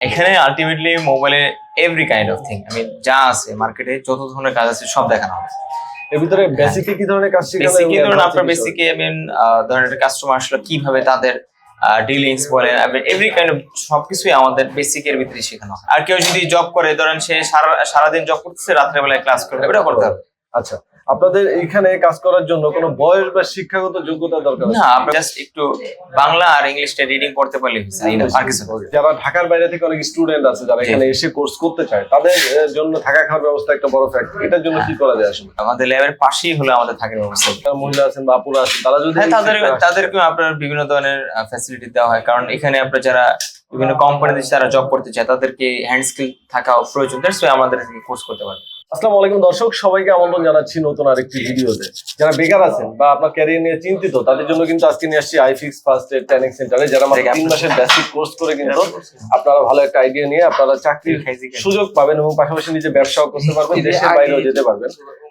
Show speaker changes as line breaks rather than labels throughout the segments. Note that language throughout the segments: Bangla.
এখানে আলটিমেটলি মোবাইলে এভরি কাইন্ড অফ থিং আমি যা আছে মার্কেটে যত ধরনের কাজ আছে সব দেখানো হবে।
এর ভিতরে বেসিকে কি ধরনের কাজ শেখানো
বেসিকে ধরুন আপনার আই মিন ধরেন একটা কাস্টমার আসলে কীভাবে তাদের ডিলিংস বলেন এভরি কাইন্ড অফ সবকিছুই আমাদের বেসিকের ভিতরে শেখানো হয় আর কেউ যদি জব করে ধরেন সে সারা সারাদিন জব করতেছে রাত্রেবেলায় ক্লাস করবে এটা করতে হবে।
আচ্ছা। আপনাদের এখানে কাজ করার জন্য কোনো বয়স বা শিক্ষাগত যোগ্যতা দরকার
না আমরা জাস্ট একটু বাংলা আর ইংলিশটা রিডিং করতে পারলে হয়েছে, না, আর কিছু না।
যারা ঢাকার বাইরে থেকে অনেক স্টুডেন্ট আছে যারা এখানে এসে কোর্স করতে চায় তাদের জন্য থাকা খাওয়ার ব্যবস্থা একটা বড় ফ্যাক্টর এটার জন্য কি করা যায় আসলে?
আমাদের ল্যাবের পাশেই হলো আমাদের থাকার ব্যবস্থা।
মহিলা আছেন বা আপুরা আছেন তারা যদি
হ্যাঁ তাদের তাদেরকেও আপনার বিভিন্ন ধরনের ফ্যাসিলিটি দেওয়া হয়। কারণ এখানে আপনার যারা বিভিন্ন কোম্পানিতে যারা জব করতে চায় তাদেরকে হ্যান্ড স্কিল থাকা প্রয়োজন। দ্যাটস ওয়াই আমাদের কোর্স করতে পারে
আসসালামু আলাইকুম দর্শক সবাইকে আমন্ত্রণ জানাচ্ছি নতুন আরেকটি ভিডিওতে। যারা বেকার আছেন বা আপনার ক্যারিয়ার নিয়ে চিন্তিত তাদের জন্য কিন্তু আজকে নিয়ে আসছি আইফিক্স ফার্স্ট এড ট্রেনিং সেন্টারে যারা মাত্র তিন মাসের বেসিক কোর্স করে কিন্তু আপনারা ভালো একটা আইডিয়া নিয়ে আপনারা চাকরির সুযোগ পাবেন এবং পাশাপাশি নিজে ব্যবসাও করতে পারবেন দেশের বাইরেও যেতে পারবেন।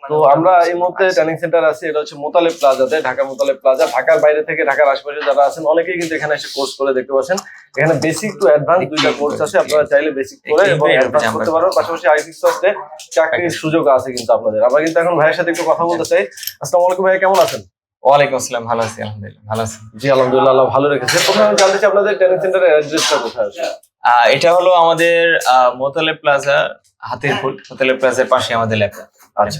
তো আমরা এই মুহূর্তে ট্রেনিং সেন্টার আছে এটা হচ্ছে মোতালেব প্লাজাতে ঢাকা মোতালেব প্লাজা ঢাকার বাইরে থেকে ঢাকার আশেপাশে যারা আছেন অনেকেই কিন্তু এখানে এসে কোর্স করে দেখতে পাচ্ছেন। এখানে বেসিক টু অ্যাডভান্স দুইটা কোর্স আছে আপনারা চাইলে বেসিক করে এবং অ্যাডভান্স করতে পারবেন। পাশাপাশি আইফিক্স ফার্স্টে চাকরির সুযোগ আছে কিন্তু আপনাদের। আমরা কিন্তু এখন ভাইয়ের সাথে একটু কথা বলতে চাই। আসসালামু আলাইকুম ভাই কেমন আছেন?
ওয়ালাইকুম আসসালাম ভালো আছি আলহামদুলিল্লাহ ভালো আছি।
জি আলহামদুলিল্লাহ ভালো রেখেছে। প্রথমে আমি জানতে চাই আপনাদের ট্রেনিং সেন্টারের অ্যাড্রেসটা কোথায় আছে?
আহ, এটা হলো আমাদের আহ, মোতালে প্লাজা হাতিরপুর মোতালে প্লাজার পাশে আমাদের ল্যাব
আচ্ছা।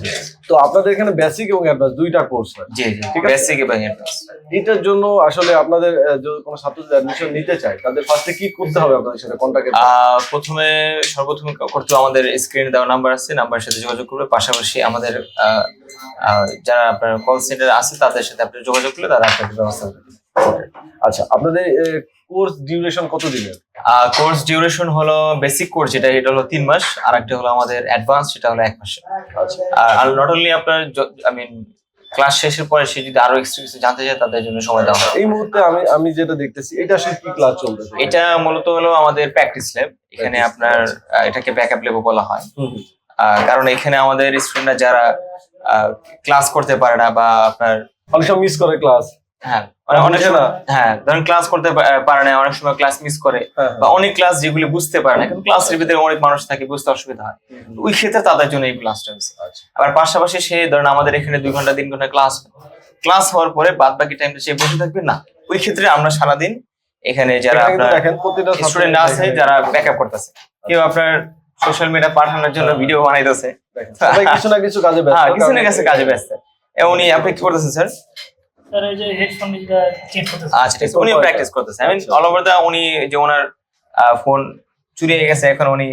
তো আপনাদের এখানে বেসিক এবং অ্যাডভান্স দুইটা কোর্স হয়।
জি জি বেসিক এবং অ্যাডভান্স
এটার জন্য আসলে আপনাদের যদি কোনো ছাত্র যদি অ্যাডমিশন নিতে চায় তাদের ফার্স্টে কি করতে হবে আপনাদের সাথে কন্ট্যাক্ট
আহ, প্রথমে সর্বপ্রথমে করতে আমাদের স্ক্রিনে দেওয়া নাম্বার আছে নাম্বারের সাথে যোগাযোগ করবে পাশাপাশি আমাদের যারা আপনার কল সেন্টার আছে তাদের সাথে আপনি যোগাযোগ করলে তারা আপনাকে ব্যবস্থা করবে।
আচ্ছা আপনাদের কোর্স ডিউরেশন কত দিনের?
কোর্স ডিউরেশন হলো বেসিক কোর্স যেটা এটা হলো তিন মাস আর একটা হলো আমাদের অ্যাডভান্স সেটা হলো এক মাস।
আচ্ছা।
আর নট অনলি আপনার আই মিন ক্লাস শেষের পরে সে যদি আরও এক্সট্রা কিছু জানতে চায় তাদের জন্য সময় দেওয়া হয়।
এই মুহূর্তে আমি আমি যেটা দেখতেছি এটা আসলে কি ক্লাস চলতেছে?
এটা মূলত হলো আমাদের প্র্যাকটিস ল্যাব এখানে আপনার আহ, এটাকে ব্যাকআপ লেবও বলা হয়। কারণ এখানে আমাদের স্টুডেন্টরা যারা ক্লাস করতে পারে না বা আপনার
অনেক সময় মিস করে ক্লাস
হ্যাঁ। অনেক- অনেক সময় হ্যাঁ। ধরেন ক্লাস করতে পারে না অনেক সময় ক্লাস মিস করে।
হ্যাঁ,
বা অনেক ক্লাস যেগুলি বুঝতে পারে না ক্লাসের ভিতরে অনেক মানুষ থাকে বুঝতে অসুবিধা হয়। ওই ক্ষেত্রে তাদের জন্য এই ক্লাসটা হয়েছে
আচ্ছা।
আবার পাশাপাশি সে ধরেন আমাদের এখানে দুই ঘণ্টা তিন ঘণ্টা ক্লাস ক্লাস হওয়ার পরে বাদ বাকি টাইমটা সে বসে থাকবে? না। ওই ক্ষেত্রে আমরা সারাদিন এখানে যারা আপনার স্টুডেন্ট আছে যারা ব্যাকআপ করতেছে। কেউ আপনার সোশ্যাল মিডিয়া পাঠানোর জন্য ভিডিও বানাইতেছে।
দেখেন, কিছু না কিছু কাজে ব্যস্ত
হ্যাঁ কিছু না কিছু কাজে ব্যস্ত। উনি আপনি কি করতেছেন স্যার
স্যার এই যে হেডফোন যেটা চেঞ্জ করতেছে।
আচ্ছা ঠিক উনি প্র্যাকটিস করতেছে। I mean. All over the উনি যে ওনার ফোন চুরি হয়ে গেছে এখন উনি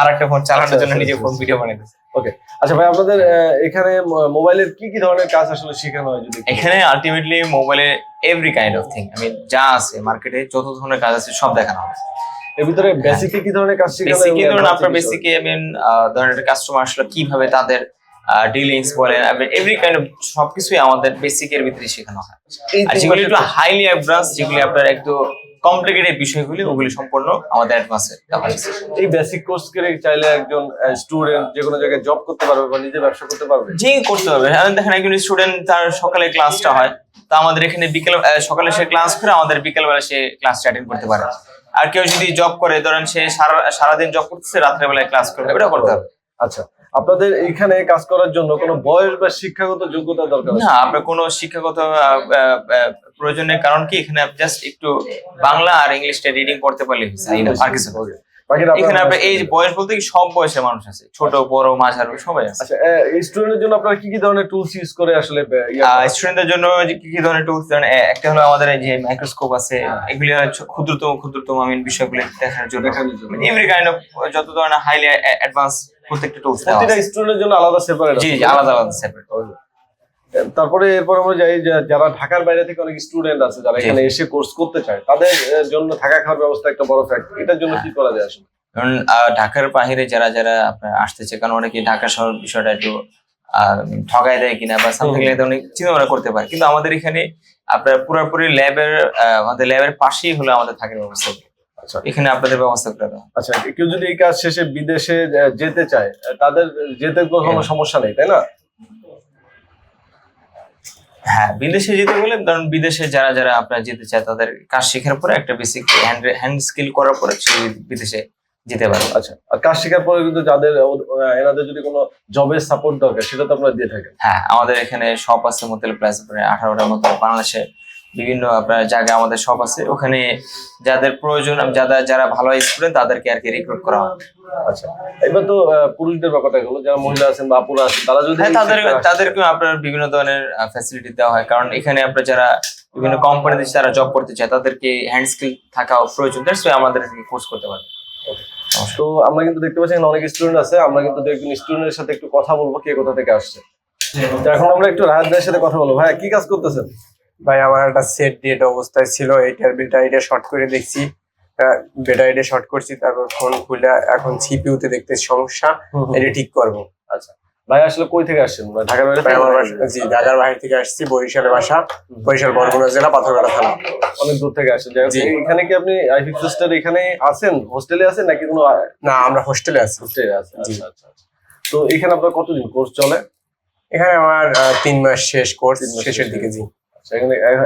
আর একটা ফোন চালানোর
আচ্ছা,
জন্য
আচ্ছা,
নিজে ফোন
আচ্ছা।
ভিডিও বানাইতেছে।
আচ্ছা ভাই আপনাদের এখানে মোবাইলের কি কি ধরনের কাজ আসলে শেখানো হয় যদি
এখানে আলটিমেটলি মোবাইলে এভরি কাইন্ড অফ থিং আমি যা আছে মার্কেটে যত ধরনের কাজ আছে সব দেখানো হবে।
এর ভিতরে বেসিকে কি ধরনের কাজ শেখানো হয়?
বেসিকে
এবং
ধরুন আপনার বেসিকে আই মিন ধরেন একটা কাস্টমার আসলে কীভাবে তাদের ডিলিংস বলেন এভরি কাইন্ড অফ সবকিছুই আমাদের বেসিকের ভিতরে শেখানো হয়। আর যেগুলি একটু হাইলি অ্যাডভান্স যেগুলি আপনার একটু কমপ্লিকেটেড বিষয়গুলি ওগুলি সম্পূর্ণ আমাদের অ্যাডভান্সে
এই বেসিক কোর্স করে চাইলে একজন স্টুডেন্ট যে কোনো জায়গায় জব করতে পারবে বা নিজে ব্যবসা করতে পারবে।
যে করতে হ্যাঁ, দেখেন একজন স্টুডেন্ট তার সকালে ক্লাসটা হয় তা আমাদের এখানে বিকেল সকালে সে ক্লাস করে আমাদের বিকেলবেলা সে ক্লাসটা অ্যাটেন্ড করতে পারে। আর কেউ যদি জব করে ধরেন সে সারা সারাদিন জব করতেছে রাত্রেবেলায় ক্লাস করবে ওটা করতে হবে।
আচ্ছা। আপনাদের এখানে কাজ করার জন্য কোনো বয়স বা শিক্ষাগত যোগ্যতা দরকার
না আপনার কোনো শিক্ষাগত প্রয়োজন নেই। কারণ কি এখানে জাস্ট একটু বাংলা আর ইংলিশটা রিডিং করতে পারলে আর কিছু এখানে আপনার এই বয়স বলতে কি সব বয়সের মানুষ আছে? ছোট বড় মাঝারি সবাই আছে।
আচ্ছা স্টুডেন্টের জন্য আপনারা কি কি ধরনের টুলস ইউজ করে আসলে আহ, ইয়ে
স্টুডেন্টদের জন্য কি কি ধরনের টুলস ধরেন একটা হলো আমাদের এই যে মাইক্রোস্কোপ আছে এগুলি হচ্ছে ক্ষুদ্রতম ক্ষুদ্রতম আমি বিষয়গুলি দেখার জন্য। এভরি কাইন্ড অফ যত ধরনের হাইলি অ্যাডভান্স প্রত্যেকটা টুলস
প্রতিটা স্টুডেন্টের জন্য আলাদা সেপারেট
জি আলাদা আলাদা সেপারেট
তারপরে এরপর আমরা যাই যারা ঢাকার বাইরে থেকে অনেক স্টুডেন্ট আছে যারা এখানে এসে কোর্স করতে চায় তাদের জন্য থাকা খাওয়ার ব্যবস্থা একটা বড় ফ্যাক্টর এটার জন্য কি করা যায় আসলে?
কারণ ঢাকার বাইরে যারা যারা আপনার আসতেছে কারণ অনেকে ঢাকা শহর বিষয়টা একটু ঠগাই দেয় কিনা বা সামথিং। লাইক অনেক চিন্তা ভাবনা করতে পারে। কিন্তু আমাদের এখানে আপনার পুরোপুরি ল্যাবের আমাদের ল্যাবের পাশেই হলো আমাদের থাকার ব্যবস্থা।
আচ্ছা।
এখানে আপনাদের ব্যবস্থা করে দেওয়া
আচ্ছা কেউ যদি এই কাজ শেষে বিদেশে যেতে চায় তাদের যেতে কোনো
হ্যাঁ।
সমস্যা নেই তাই না?
হ্যাঁ বিদেশে যেতে গেলে ধরুন বিদেশে যারা যারা আপনার যেতে চায় তাদের কাজ শেখার পরে একটা বেসিক হ্যান্ড হ্যান্ড স্কিল করার পরে সে বিদেশে যেতে পারে।
আচ্ছা আর কাজ শেখার পরে কিন্তু যাদের এনাদের যদি কোনো জবের সাপোর্ট দরকার সেটা তো আপনারা দিয়ে থাকেন।
হ্যাঁ আমাদের এখানে শপ আছে মোতেল প্লাস আঠারোটার মতো বাংলাদেশে বিভিন্ন আপনার জায়গায় আমাদের শপ আছে। ওখানে যাদের প্রয়োজন যারা যারা ভালো স্টুডেন্ট তাদেরকে আর কি রিক্রুট করা হয়।
আচ্ছা। এবার তো পুরুষদের ব্যাপারটা গেলো যারা মহিলা আছেন বা আপুরা আছেন তারা যদি
হ্যাঁ তাদের তাদেরকে আপনার বিভিন্ন ধরনের ফ্যাসিলিটি দেওয়া হয়। কারণ এখানে আপনার যারা বিভিন্ন কোম্পানিতে যারা জব করতে চায় তাদেরকে হ্যান্ড স্কিল থাকা প্রয়োজন। দ্যাটস আমাদের কোর্স করতে পারে।
তো আমরা কিন্তু দেখতে পাচ্ছি অনেক স্টুডেন্ট আছে। আমরা কিন্তু একজন স্টুডেন্টের সাথে একটু কথা বলব কে কোথা থেকে আসছে। তো এখন আমরা একটু রাহাত ভাইয়ের সাথে কথা বলব। ভাই কি কাজ করতেছেন?
ভাই আমার একটা সেট ডেট অবস্থায় ছিল এটার ব্যাটারিটা শর্ট করে দেখছি। ব্যাটারিটা শর্ট করছি তারপর ফোন খুলে এখন সিপিইউতে দেখতে সমস্যা এটা ঠিক করব।
আচ্ছা ভাই আসলে কই থেকে আসছেন? ঢাকার বাইরে
আমার জি ঢাকার বাইরে থেকে আসছি বরিশালে বাসা বরিশাল বরগুনা জেলা পাথরঘাটা থানা।
অনেক দূর থেকে আসছেন। এখানে কি আপনি আইফিক্স হোস্টেল এখানে আছেন? হোস্টেলে আছেন নাকি কোনো
না আমরা হোস্টেলে আছি।
হোস্টেলে আছেন
জি।
আচ্ছা আচ্ছা আচ্ছা। তো এখানে আপনার কতদিন কোর্স চলে?
এখানে আমার তিন মাস শেষ কোর্স
তিন মাস
শেষের
শেষের
দিকে জি।
আচ্ছা,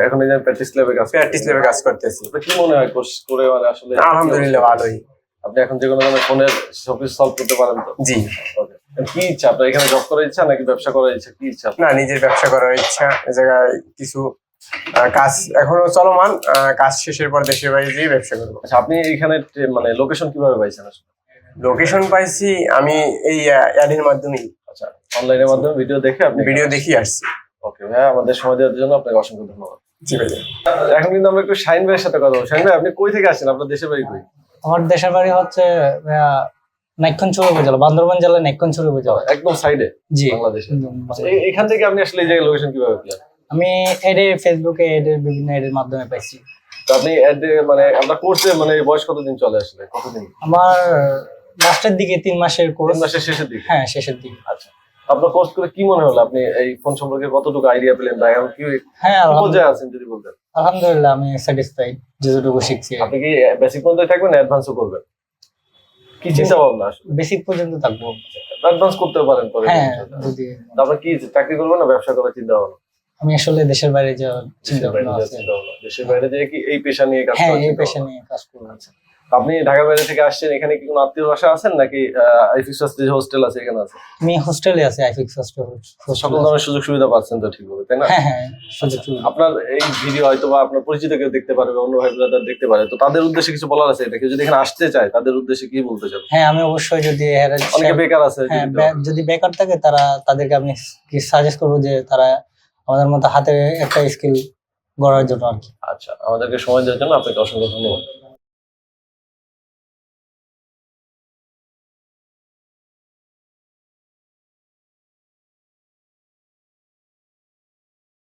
এখন এই যে প্র্যাকটিস ল্যাবে কাজ
প্র্যাকটিস লেভে কাজ করতেছি।
তো কি মনে হয় কোর্স করে মানে আসলে
আলহামদুলিল্লাহ ভালোই।
আপনি এখন যে কোনো ধরনের ফোনের সব কিছু সলভ করতে পারেন তো?
জি.
কি ইচ্ছা? আপনার এখানে জব করার ইচ্ছা নাকি ব্যবসা করার ইচ্ছা? কি ইচ্ছা?
না নিজের ব্যবসা করার ইচ্ছা এ জায়গায় কিছু কাজ এখনও চলমান কাজ শেষের পর দেশের বাইরে গিয়ে ব্যবসা করব।
আচ্ছা আপনি এখানে মানে লোকেশন কীভাবে পাইছেন আসলে?
লোকেশন পাইছি আমি এই অ্যাডের মাধ্যমেই।
আচ্ছা অনলাইনের মাধ্যমে ভিডিও দেখে আপনি
ভিডিও দেখি আসছি।
ওকে ভাই আমাদের সময় দেওয়ার জন্য আপনাকে অসংখ্য ধন্যবাদ।
জি ভাই
এখন কিন্তু আমরা একটু শাইন ভাইয়ের সাথে কথা বলব। শাইন ভাই আপনি কই থেকে আসছেন? আপনার দেশের বাড়ি কই?
আমার দেশের বাড়ি হচ্ছে নাইক্ষণচুর উপজেলা বান্দরবান জেলার নাইক্ষণচুর উপজেলা।
একদম সাইডে?
জি।
বাংলাদেশে? এখান থেকে আপনি আসলে এই জায়গায় লোকেশন কীভাবে পেলেন?
আমি ফেসবুকে এডের বিভিন্ন এডের মাধ্যমে পাইছি।
তো আপনি মানে আপনার কোর্সে মানে বয়স কতদিন চলে আসলে? কতদিন?
আমার লাস্টের দিকে তিন মাসের কোর্স
মাসের শেষের দিকে?
হ্যাঁ শেষের দিকে।
আচ্ছা। আপনার কোর্স করে কি মনে হলো? আপনি এই ফোন সম্পর্কে কতটুকু আইডিয়া পেলেন বা এখন কি
হ্যাঁ
পর্যায়ে আছেন যদি বলতেন?
আলহামদুলিল্লাহ আমি স্যাটিসফাইড যতটুকু শিখছি।
আপনি কি বেসিক পর্যন্ত থাকবেন অ্যাডভান্সও করবেন? কি চিন্তা ভাবনা?
বেসিক পর্যন্ত থাকব।
অ্যাডভান্স করতে পারেন পরে।
হ্যাঁ যদি
কি চাকরি করবেন না ব্যবসা করার চিন্তা ভাবনা?
আমি আসলে দেশের বাইরে যাওয়ার চিন্তা ভাবনা আছে।
দেশের বাইরে যেয়ে কি এই পেশা নিয়ে কাজ
হ্যাঁ এই পেশা নিয়ে কাজ করব
আপনি ঢাকা বাইরে থেকে আসছেন এখানে কি কোনো আত্মীয় বাসা আছেন নাকি আইফিস যে হোস্টেল আছে এখানে আছে?
আমি হোস্টেলে আছি আইফিক্স হোস্টেল
সকল ধরনের সুযোগ সুবিধা পাচ্ছেন তো ঠিকভাবে তাই না?
হ্যাঁ হ্যাঁ
আপনার এই ভিডিও হয়তো বা আপনার পরিচিত কেউ দেখতে পারবে অন্য ভাই ব্রাদার দেখতে পারে তো তাদের উদ্দেশ্যে কিছু বলার আছে এটা? কেউ যদি এখানে আসতে চায় তাদের উদ্দেশ্যে কি বলতে চান?
হ্যাঁ আমি অবশ্যই যদি
অনেকে বেকার আছে
হ্যাঁ যদি বেকার থাকে তারা তাদেরকে আমি সাজেস্ট করব যে তারা আমাদের মতো হাতে একটা স্কিল গড়ার জন্য আর কি।
আচ্ছা আমাদেরকে সময় দেওয়ার জন্য আপনাকে অসংখ্য ধন্যবাদ।